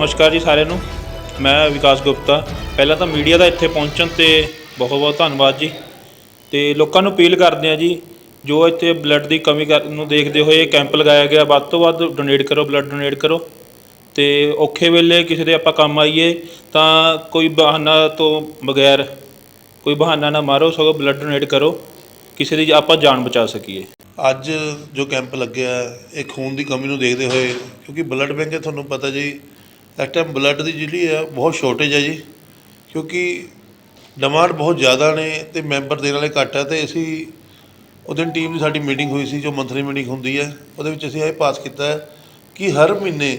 ਨਮਸਕਾਰ ਜੀ ਸਾਰਿਆਂ ਨੂੰ। ਮੈਂ ਵਿਕਾਸ ਗੁਪਤਾ। ਪਹਿਲਾਂ ਤਾਂ ਮੀਡੀਆ ਦਾ ਇੱਥੇ ਪਹੁੰਚਣ ਤੇ ਬਹੁਤ ਬਹੁਤ ਧੰਨਵਾਦ ਜੀ। ਤੇ ਲੋਕਾਂ ਨੂੰ ਅਪੀਲ ਕਰਦੇ ਆ ਜੀ, ਜੋ ਇੱਥੇ ਬਲੱਡ ਦੀ ਕਮੀ ਕਰ- ਨੂੰ ਦੇਖਦੇ ਹੋਏ ਕੈਂਪ ਲਗਾਇਆ ਗਿਆ, ਵੱਧ ਤੋਂ ਵੱਧ ਡੋਨੇਟ ਕਰੋ, ਬਲੱਡ ਡੋਨੇਟ ਕਰੋ। ਤੇ ਔਖੇ ਵੇਲੇ ਕਿਸੇ ਦੇ ਆਪਾਂ ਕੰਮ ਆਈਏ, ਤਾਂ ਕੋਈ ਬਹਾਨਾ ਤੋਂ ਬਗੈਰ ਕੋਈ ਬਹਾਨਾ ਨਾ ਮਾਰੋ, ਸਗੋਂ ਬਲੱਡ ਡੋਨੇਟ ਕਰੋ। ਕਿਸੇ ਦੀ ਆਪਾਂ ਜਾਨ ਬਚਾ ਸਕੀਏ। ਅੱਜ ਜੋ ਕੈਂਪ ਲੱਗਿਆ, ਇਹ ਖੂਨ ਦੀ ਕਮੀ ਨੂੰ ਦੇਖਦੇ ਹੋਏ, ਕਿਉਂਕਿ ਬਲੱਡ ਬੈਂਕ, ਤੁਹਾਨੂੰ ਪਤਾ ਜੀ ਇਸ ਟਾਈਮ ਬਲੱਡ ਦੀ ਜਿਹੜੀ ਹੈ ਬਹੁਤ ਸ਼ੋਰਟੇਜ ਹੈ ਜੀ। ਕਿਉਂਕਿ ਡਿਮਾਂਡ ਬਹੁਤ ਜ਼ਿਆਦਾ ਨੇ ਤੇ ਮੈਂਬਰ ਦੇਣ ਵਾਲੇ ਘੱਟ ਹੈ ਤੇ ਅਸੀਂ ਉਹ ਦਿਨ ਟੀਮ ਦੀ ਸਾਡੀ ਮੀਟਿੰਗ ਹੋਈ ਸੀ, ਜੋ ਮੰਥਲੀ ਮੀਟਿੰਗ ਹੁੰਦੀ ਹੈ ਉਹਦੇ ਵਿੱਚ ਅਸੀਂ ਇਹ ਪਾਸ ਕੀਤਾ ਹੈ ਕਿ ਹਰ ਮਹੀਨੇ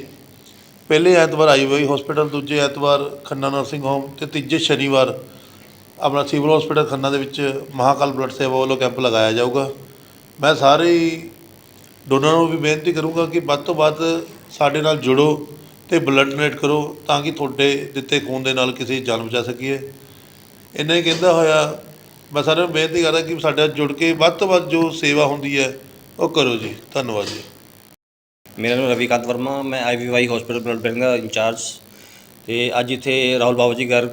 ਪਹਿਲੇ ਐਤਵਾਰ ਆਈ ਆਈਵਾਈ ਹਸਪੀਟਲ ਦੂਜੇ ਐਤਵਾਰ ਖੰਨਾ ਨਰਸਿੰਗ ਹੋਮ ਤੇ ਤੀਜੇ ਸ਼ਨੀਵਾਰ ਆਪਣਾ ਸਿਵਲ ਹਸਪੀਟਲ ਖੰਨਾ ਦੇ ਵਿੱਚ ਮਹਾਕਾਲ ਬਲੱਡ ਸੇਵਾ ਵੱਲੋਂ ਕੈਂਪ ਲਗਾਇਆ ਜਾਊਗਾ। ਮੈਂ ਸਾਰੇ ਡੋਨਰਾਂ ਨੂੰ ਵੀ ਬੇਨਤੀ ਕਰੂੰਗਾ ਕਿ ਵੱਧ ਤੋਂ ਵੱਧ ਸਾਡੇ ਨਾਲ ਜੁੜੋ। ਤੇ ਬਲੱਡ ਡੋਨੇਟ ਕਰੋ ਤਾਂ ਕਿ ਤੁਹਾਡੇ ਦਿੱਤੇ ਖੂਨ ਦੇ ਨਾਲ ਕਿਸੇ ਦੀ ਜਾਨ ਬਚਾ ਸਕੀਏ। ਇੰਨਾ ਹੀ ਕਹਿੰਦਾ ਹੋਇਆ, ਮੈਂ ਸਾਰਿਆਂ ਨੂੰ ਬੇਨਤੀ ਕਰਦਾ ਕਿ ਸਾਡੇ ਨਾਲ ਜੁੜ ਕੇ ਵੱਧ ਤੋਂ ਵੱਧ ਜੋ ਸੇਵਾ ਹੁੰਦੀ ਹੈ, ਉਹ ਕਰੋ ਜੀ। ਧੰਨਵਾਦ ਜੀ। ਮੇਰਾ ਨਾਮ ਰਵੀਕਾਂਤ ਵਰਮਾ, ਮੈਂ ਆਈਵੀਵਾਈ ਹਸਪੀਟਲ ਬਲੱਡ ਬੈਂਕ ਦਾ ਇੰਚਾਰਜ। ਤੇ ਅੱਜ ਇੱਥੇ ਰਾਹੁਲ ਬਾਬੂ ਜੀ ਗਰ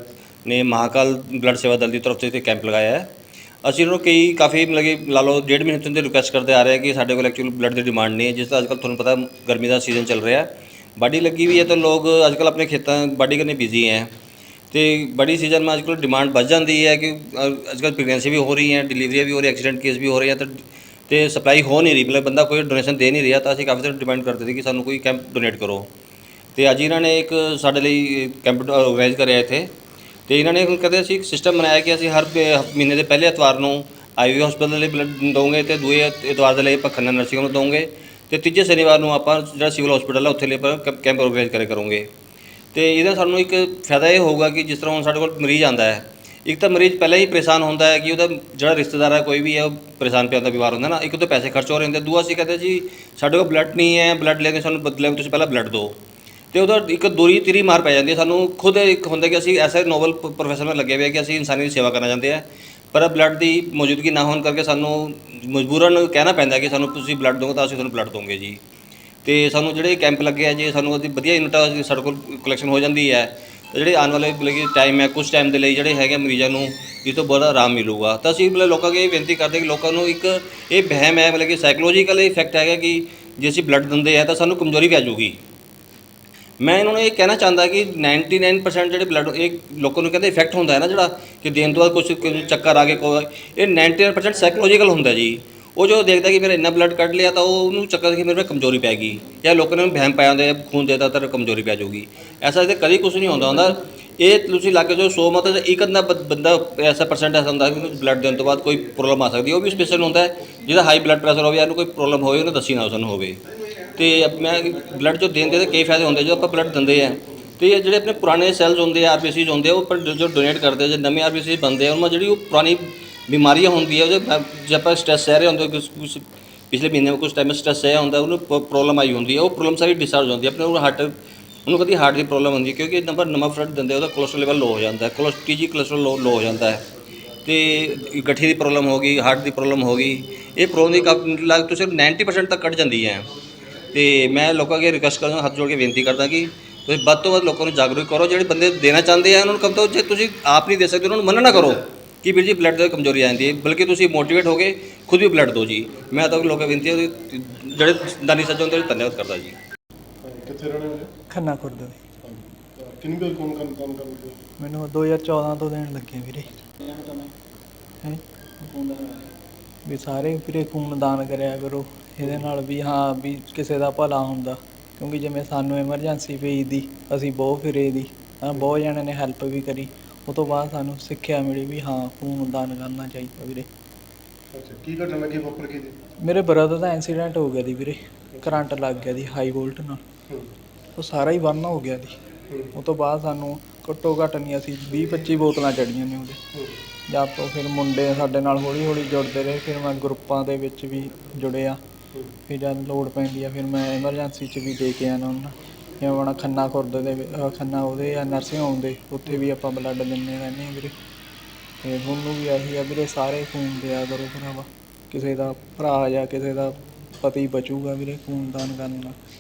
ਨੇ ਮਹਾਕਾਲ ਬਲੱਡ ਸੇਵਾ ਦਲ ਦੀ ਤਰਫ ਤੋਂ ਇੱਥੇ ਕੈਂਪ ਲਗਾਇਆ ਹੈ। ਅਸੀਂ ਉਹਨਾਂ ਨੂੰ ਕਈ, ਕਾਫੀ ਮਤਲਬ ਕਿ ਲਾ ਲਓ, ਡੇਢ ਮਹੀਨੇ ਤੋਂ ਦੇ ਰਿਕੁਐਸਟ ਕਰਦੇ ਆ ਰਹੇ ਹਾਂ ਕਿ ਸਾਡੇ ਕੋਲ ਐਕਚੁਅਲ ਬਲੱਡ ਦੀ ਡਿਮਾਂਡ ਨਹੀਂ ਹੈ, ਜਿਸ ਦਾ ਅੱਜਕੱਲ ਤੁਹਾਨੂੰ ਪਤਾ ਗਰਮੀ ਦਾ ਸੀਜ਼ਨ ਚੱਲ ਰਿਹਾ। ਹੈ ਬਾਡੀ ਲੱਗੀ ਵੀ ਹੈ ਤਾਂ ਲੋਕ ਅੱਜਕੱਲ ਆਪਣੇ ਖੇਤਾਂ ਬਾਡੀ ਕਰਨੇ ਬਿਜ਼ੀ ਹੈ ਤੇ ਬੜੀ ਸੀਜ਼ਨ में आजकल डिमांड बढ़ जाती है कि आजकल प्रेगनेंसी भी हो रही है डिलीवरी भी हो रही है एक्सीडेंट केस भी हो रहे हैं तो ਤੇ ਸਪਲਾਈ ਹੋ ਨਹੀਂ ਰਹੀ ਮਤਲਬ ਬੰਦਾ ਕੋਈ ਡੋਨੇਸ਼ਨ ਦੇ ਨਹੀਂ ਰਿਹਾ ਤਾਂ ਅਸੀਂ ਕਾਫੀ ਸਾਰੀ ਡਿਮਾਂਡ ਕਰਦੇ ਸੀ ਕਿ ਸਾਨੂੰ ਕੋਈ ਕੈਂਪ ਡੋਨੇਟ ਕਰੋ ਤੇ ਅੱਜ ਇਹਨਾਂ ਨੇ ਇੱਕ ਸਾਡੇ ਲਈ ਕੈਂਪ ਆਰਗੇਨਾਈਜ਼ ਕਰਿਆ ਇੱਥੇ ਤੇ ਇਹਨਾਂ ਨੇ ਹੁਣ ਕਦੇ ਅਸੀਂ ਇੱਕ ਸਿਸਟਮ ਬਣਾਇਆ ਕਿ ਅਸੀਂ ਹਰ ਪ- ਮਹੀਨੇ ਦੇ ਪਹਿਲੇ ਐਤਵਾਰ ਨੂੰ ਆਈਵੀ ਹਸਪੀਟਲ ਦੇ ਲਈ ਬਲੱਡ ਦਵਾਂਗੇ ਤੇ ਦੂਏ ਐਤਵਾਰ ਦੇ ਲਈ ਆਪਾਂ ਖੰਨਾ ਨਰਸਿੰਗ ਨੂੰ ਦਵਾਂਗੇ ਤੇ ਤੀਜੇ ਸ਼ਨੀਵਾਰ ਨੂੰ ਆਪਾਂ ਜਿਹੜਾ ਸਿਵਲ ਹਸਪੀਟਲ ਹੈ ਉੱਥੇ ਲਈ ਆਪਾਂ ਕੈਂਪ ਆਰਗੇਨਾਈਜ਼ ਕਰੇ ਕਰੋਗੇ। ਤੇ ਇਹਦਾ ਸਾਨੂੰ ਇੱਕ ਫਾਇਦਾ ਇਹ ਹੋਊਗਾ ਕਿ ਜਿਸ ਤਰ੍ਹਾਂ ਹੁਣ ਸਾਡੇ ਕੋਲ ਮਰੀਜ਼ ਆਂਦਾ ਹੈ, ਇੱਕ ਤਾਂ ਮਰੀਜ਼ ਪਹਿਲਾਂ ਹੀ ਪਰੇਸ਼ਾਨ ਹੁੰਦਾ ਹੈ ਕਿ ਉਹਦਾ ਜਿਹੜਾ ਰਿਸ਼ਤੇਦਾਰ ਹੈ, ਕੋਈ ਵੀ ਹੈ, ਉਹ ਪਰੇਸ਼ਾਨ ਪਿਆ ਹੁੰਦਾ, ਬਿਮਾਰ ਹੁੰਦਾ ਨਾ, ਇੱਕ ਤਾਂ ਪੈਸੇ ਖਰਚ ਹੋ ਰਹੇ ਹੁੰਦੇ। ਦੂਆ ਅਸੀਂ ਕਹਿੰਦੇ ਜੀ, ਸਾਡੇ ਕੋਲ ਬਲੱਡ ਨਹੀਂ ਹੈ ਬਲੱਡ ਲੈ ਕੇ ਸਾਨੂੰ ਬਦਲੇ ਤੁਸੀਂ ਪਹਿਲਾਂ ਬਲੱਡ ਦਿਓ। ਤੇ ਉਹਦਾ ਇੱਕ ਦੂਰੀ ਤੀਰੀ ਮਾਰ ਪੈ ਜਾਂਦੀ ਹੈ। ਸਾਨੂੰ ਖੁਦ ਇੱਕ ਹੁੰਦਾ ਕਿ ਅਸੀਂ ਐਸਾ ਨੋਵਲ ਪ੍ਰੋਫੈਸ਼ਨ ਵਿੱਚ ਲੱਗੇ ਹੋਏ ਕਿ ਅਸੀਂ ਇਨਸਾਨੀ ਦੀ ਸੇਵਾ ਕਰਨਾ ਚਾਹੁੰਦੇ ਹਾਂ ਪਰ ਬਲੱਡ ਦੀ ਮੌਜੂਦਗੀ ਨਾ ਹੋਣ ਕਰਕੇ ਸਾਨੂੰ ਮਜਬੂਰਨ ਕਹਿਣਾ ਪੈਂਦਾ ਕਿ ਸਾਨੂੰ ਤੁਸੀਂ ਬਲੱਡ ਦਿਓ ਤਾਂ ਅਸੀਂ ਤੁਹਾਨੂੰ ਬਲੱਡ ਦਵਾਂਗੇ ਜੀ। ਤੇ ਸਾਨੂੰ ਜਿਹੜੇ ਕੈਂਪ ਲੱਗੇ ਆ ਜੇ ਸਾਨੂੰ ਉਹਦੀ ਵਧੀਆ ਯੂਨਿਟਾਂ ਦੀ ਸਾਡੇ ਕੋਲ ਕਲੈਕਸ਼ਨ ਹੋ ਜਾਂਦੀ ਹੈ। ਤੇ ਜਿਹੜੇ ਆਉਣ ਵਾਲੇ ਮਤਲਬ ਕਿ ਟਾਈਮ ਹੈ ਕੁਝ ਟਾਈਮ ਦੇ ਲਈ ਜਿਹੜੇ ਹੈਗੇ ਮਰੀਜ਼ਾਂ ਨੂੰ ਇਸ ਤੋਂ ਬੜਾ ਆਰਾਮ ਮਿਲੂਗਾ। ਤਾਂ ਅਸੀਂ ਮਤਲਬ ਲੋਕਾਂ ਅੱਗੇ ਇਹ ਬੇਨਤੀ ਕਰਦੇ ਕਿ ਲੋਕਾਂ ਨੂੰ ਇੱਕ ਇਹ ਵਹਿਮ ਹੈ ਮਤਲਬ ਕਿ ਸਾਈਕੋਲੋਜੀਕਲ ਇਫੈਕਟ ਹੈਗਾ ਕਿ ਜੇ ਅਸੀਂ ਬਲੱਡ ਦਿੰਦੇ ਆ ਤਾਂ ਸਾਨੂੰ ਕਮਜ਼ੋਰੀ ਪੈ ਜਾਊਗੀ। ਮੈਂ ਇਹਨਾਂ ਨੂੰ ਇਹ ਕਹਿਣਾ ਚਾਹੁੰਦਾ ਕਿ 99% ਜਿਹੜੇ ਬਲੱਡ ਇਹ ਲੋਕਾਂ ਨੂੰ ਕਹਿੰਦੇ ਇਫੈਕਟ ਹੁੰਦਾ ਹੈ ਨਾ ਜਿਹੜਾ ਕਿ ਦੇਣ ਤੋਂ ਬਾਅਦ ਕੁਝ ਚੱਕਰ ਆ ਕੇ ਕੋਈ ਇਹ 99% ਸਾਈਕੋਲੋਜੀਕਲ ਹੁੰਦਾ ਜੀ। ਉਹ ਜੋ ਦੇਖਦਾ ਕਿ ਮੇਰਾ ਇੰਨਾ ਬਲੱਡ ਕੱਢ ਲਿਆ ਤਾਂ ਉਹ ਉਹਨੂੰ ਚੱਕਰ ਕਿ ਮੇਰੇ ਵਿੱਚ ਕਮਜ਼ੋਰੀ ਪੈ ਗਈ। ਜਾਂ ਲੋਕਾਂ ਨੂੰ ਵਹਿਮ ਪਾਇਆ ਹੁੰਦਾ ਖੂਨ ਦੇਦਾ ਤਾਂ ਕਮਜ਼ੋਰੀ ਪੈ ਜਾਊਗੀ। ਐਸਾ ਇਹਦੇ ਕਦੀ ਕੁਝ ਨਹੀਂ ਹੁੰਦਾ ਹੁੰਦਾ। ਇਹ ਤੁਸੀਂ ਲੱਗ ਜੋ 100 ਮਤ ਇੱਕ ਅੱਧਾ ਬੰਦਾ ਐਸਾ ਪਰਸੈਂਟ ਐਸਾ ਹੁੰਦਾ ਕਿ ਬਲੱਡ ਦੇਣ ਤੋਂ ਬਾਅਦ ਕੋਈ ਪ੍ਰੋਬਲਮ ਆ ਸਕਦੀ। ਉਹ ਵੀ ਸਪੈਸ਼ਲ ਹੁੰਦਾ ਜਿਹਦਾ ਹਾਈ ਬਲੱਡ ਪ੍ਰੈਸ਼ਰ ਹੋਵੇ ਜਾਂ ਕੋਈ ਪ੍ਰੋਬਲਮ ਹੋਵੇ, ਉਹਨੂੰ ਦੱਸੀ ਨਾ ਉਸਨੂੰ ਹੋਵੇ। ਤੇ ਮੈਂ ਬਲੱਡ ਜੋ ਦੇਣ ਦੇ ਕਈ ਫਾਇਦੇ ਹੁੰਦੇ ਜਦੋਂ ਆਪਾਂ ਬਲੱਡ ਦਿੰਦੇ ਆ। ਤੇ ਇਹ ਜਿਹੜੇ ਆਪਣੇ ਪੁਰਾਣੇ ਸੈੱਲਸ ਹੁੰਦੇ ਆ ਆਰਬੀਸੀਜ਼ ਹੁੰਦੇ ਆ ਉਹ ਪਰ ਜੋ ਡੋਨੇਟ ਕਰਦੇ ਆ, ਜੇ ਨਵੇਂ ਆਰਬੀਸੀਜ਼ ਬਣਦੇ ਆ ਉਹਨਾਂ ਜਿਹੜੀ ਉਹ ਪੁਰਾਣੀ ਬਿਮਾਰੀਆਂ ਹੁੰਦੀਆਂ ਉਹ ਜੇ- ਜੇ ਆਪਾਂ ਸਟ੍ਰੈਸ ਸਹਿ ਰਹੇ ਹੁੰਦੇ ਕੁਛ ਕੁਛ ਪਿਛਲੇ ਮਹੀਨੇ ਵਿੱਚ ਕੁਝ ਟਾਈਮ ਸਟ੍ਰੈਸ ਸਹਿ ਹੁੰਦਾ ਉਹਨੂੰ ਪ੍ਰੋਬਲਮ ਆਈ ਹੁੰਦੀ ਹੈ ਉਹ ਪ੍ਰੋਬਲਮ ਸਾਰੀ ਡਿਸਚਾਰਜ ਹੁੰਦੀ ਹੈ ਆਪਣੇ ਉਹ ਹਾਰਟ ਉਹਨੂੰ ਕਦੀ ਹਾਰਟ ਦੀ ਪ੍ਰੋਬਲਮ ਹੁੰਦੀ ਹੈ ਕਿਉਂਕਿ ਨੰਬਰ ਨਵਾਂ ਫਲੱਡ ਦਿੰਦੇ ਉਹਦਾ ਕੋਲੇਸਟ੍ਰੋਲ ਲੈਵਲ ਲੋ ਹੋ ਜਾਂਦਾ ਹੈ cholesterol TG cholesterol low low ਹੋ ਜਾਂਦਾ ਹੈ। ਤੇ ਗਠੀ ਦੀ ਪ੍ਰੋਬਲਮ ਹੋ ਗਈ ਹਾਰਟ ਦੀ ਪ੍ਰੋਬਲਮ ਹੋ ਗਈ ਇਹ ਪ੍ਰੋਬਲਮ ਦੀ ਕਾਫੀ ਲੱਗ ਤੁਸੀਂ 90% ਤੱਕ ਕੱਢ ਜਾਂਦੀ ਹੈ। ਤੇ ਮੈਂ ਲੋਕਾਂ ਅੱਗੇ ਰਿਕਵੈਸਟ ਕਰਦਾ ਹੱਥ ਜੋੜ ਕੇ ਬੇਨਤੀ ਕਰਦਾ ਕਿ ਤੁਸੀਂ ਵੱਧ ਤੋਂ ਵੱਧ ਲੋਕਾਂ ਨੂੰ ਜਾਗਰੂਕ ਕਰੋ ਜਿਹੜੇ ਬੰਦੇ ਦੇਣਾ ਚਾਹੁੰਦੇ ਆ ਉਹਨਾਂ ਨੂੰ ਕਮ ਤੋਂ ਜੇ ਤੁਸੀਂ ਆਪ ਨਹੀਂ ਦੇ ਸਕਦੇ ਉਹਨਾਂ ਨੂੰ ਮਨਾ ਨਾ ਕਰੋ ਕਿ ਵੀਰ ਜੀ ਬਲੱਡ ਦੀ ਕਮਜ਼ੋਰੀ ਆ ਜਾਂਦੀ ਹੈ ਬਲਕਿ ਤੁਸੀਂ ਮੋਟੀਵੇਟ ਹੋ ਕੇ ਖੁਦ ਵੀ ਬਲੱਡ ਦਿਓ ਜੀ। ਮੈਂ ਤਾਂ ਲੋਕਾਂ ਬੇਨਤੀ ਹੈ ਕਿ ਜਿਹੜੇ ਦਾਨੀ ਸੱਜਣ ਹੁੰਦੇ ਨੇ ਧੰਨਵਾਦ ਕਰਦਾ ਜੀ। ਕਿੱਥੇ ਰਹਿਣੇ ਖੰਨਾ ਖੁਰਦ ਦੇ ਕਿੰਨੀ ਵਾਰ ਕੌਣ ਕੰਮ ਕੰਮ ਕਰਦੇ? ਮੈਨੂੰ 2014 ਤੋਂ ਦੇਣ ਲੱਗੇ ਵੀਰੇ। ਹੈਂ? ਵੀ ਸਾਰੇ ਵੀਰੇ ਖੂਨ ਦਾਨ ਕਰਿਆ ਕਰੋ। ਇਹਦੇ ਨਾਲ ਵੀ ਹਾਂ ਵੀ ਕਿਸੇ ਦਾ ਭਲਾ ਹੁੰਦਾ। ਕਿਉਂਕਿ ਜਿਵੇਂ ਸਾਨੂੰ ਐਮਰਜੈਂਸੀ ਪਈ ਦੀ ਅਸੀਂ ਬਹੁਤ ਫਿਰੇ ਦੀ। ਹਾਂ ਬਹੁਤ ਜਣਿਆਂ ਨੇ ਹੈਲਪ ਵੀ ਕਰੀ। ਉਹ ਤੋਂ ਬਾਅਦ ਸਾਨੂੰ ਸਿੱਖਿਆ ਮਿਲੀ ਵੀ ਹਾਂ ਖੂਨ ਦਾਨ ਕਰਨਾ ਚਾਹੀਦਾ ਵੀਰੇ। ਅੱਛਾ ਕੀ ਘਟਨਾ ਲੱਗੀ ਵਾਪਰ ਕੇ ਜੀ ਮੇਰੇ ਬ੍ਰਦਰ ਦਾ ਐਕਸੀਡੈਂਟ ਹੋ ਗਿਆ ਦੀ ਵੀਰੇ। ਕਰੰਟ ਲੱਗ ਗਿਆ ਦੀ ਹਾਈ ਵੋਲਟ ਨਾਲ। ਉਹ ਸਾਰਾ ਹੀ ਬੰਨ ਹੋ ਗਿਆ ਦੀ। ਉਹ ਤੋਂ ਬਾਅਦ ਸਾਨੂੰ ਘੱਟੋ ਘੱਟ ਨਹੀਂ ਅਸੀਂ 20 25 ਬੋਤਲਾਂ ਚੜੀਆਂ ਨੇ ਉਹਦੇ। ਜਦ ਤੋਂ ਫਿਰ ਮੁੰਡੇ ਸਾਡੇ ਨਾਲ ਹੌਲੀ ਹੌਲੀ ਜੁੜਦੇ ਰਹੇ। ਫਿਰ ਮੈਂ ਗਰੁੱਪਾਂ ਦੇ ਵਿੱਚ ਵੀ ਜੁੜਿਆ। ਫਿਰ ਜਦ ਲੋੜ ਪੈਂਦੀ ਆ, ਫਿਰ ਮੈਂ ਐਮਰਜੈਂਸੀ 'ਚ ਵੀ ਦੇ ਕੇ ਆਣਾ ਉਹਨਾਂ ਜਿਵੇਂ ਹੁਣ ਖੰਨਾ ਖੁਰਦ ਦੇ ਖੰਨਾ ਉਹਦੇ ਆ ਨਰਸਿੰਗ ਹੋਮ ਦੇ, ਉੱਥੇ ਵੀ ਆਪਾਂ ਬਲੱਡ ਦਿੰਦੇ ਰਹਿੰਦੇ ਹਾਂ ਵੀਰੇ। ਤੇ ਤੁਹਾਨੂੰ ਵੀ ਆਹੀ ਆ ਵੀਰੇ, ਸਾਰੇ ਖੂਨ ਦਿਆ ਕਰੋ ਭਰਾਵਾ। ਕਿਸੇ ਦਾ ਭਰਾ ਜਾਂ ਕਿਸੇ ਦਾ ਪਤੀ ਬਚੂਗਾ ਵੀਰੇ ਖੂਨ ਦਾਨ ਕਰਨ ਨਾਲ।